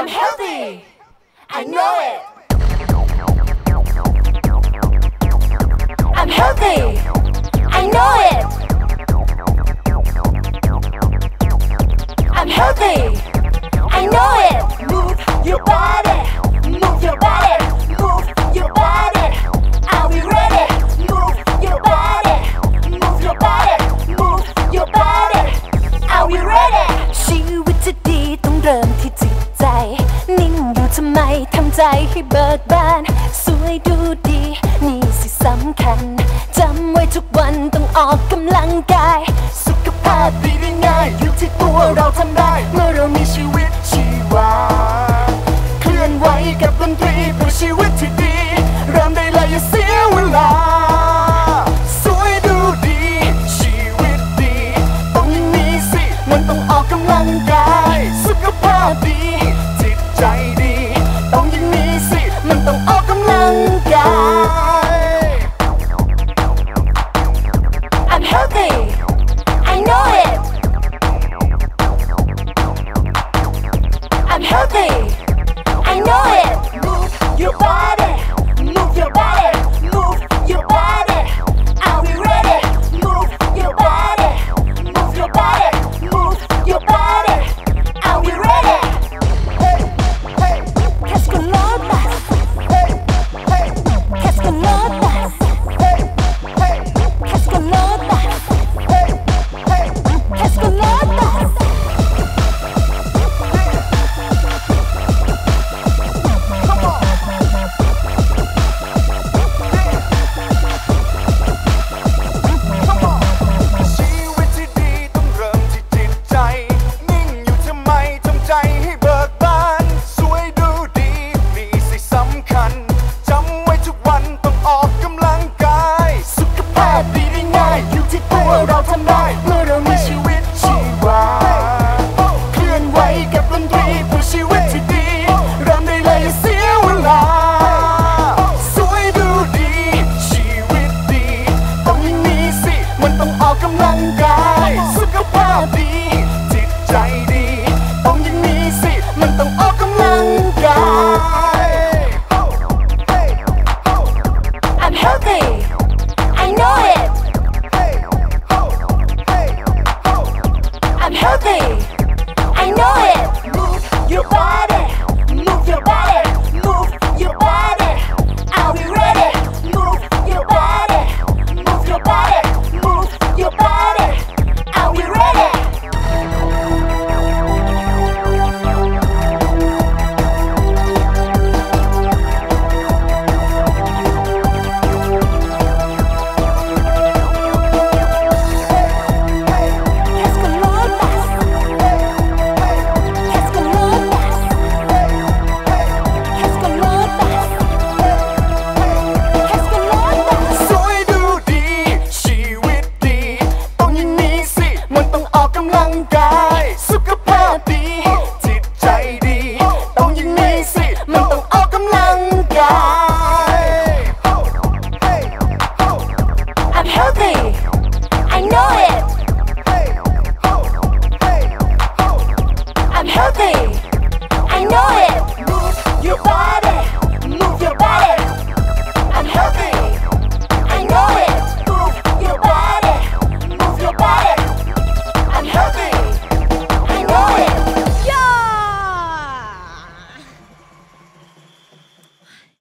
I'm healthy. I know it. I'm healthy. I know it. I'm healthy. ใจให้เบิกบาน สวยดูดี นี่สิสำคัญ จำไว้ทุกวันต้องออกกำลังกาย สุขภาพดีได้ง่ายอยู่ที่ตัวเราทำได้ เมื่อเรามี I know it. Move your body. อเราทำได้ เมื่อเรามีชีวิตชีวาเคลื่อนไหวกับดนตรีเพื่อชีวิตที่ดีเริ่มได้เลยเสียเวลา สวยดูดี ชีวิตดี ต้องอย่างนี้สิ มันต้องออกกำลังกาย สุขภาพดี Bye.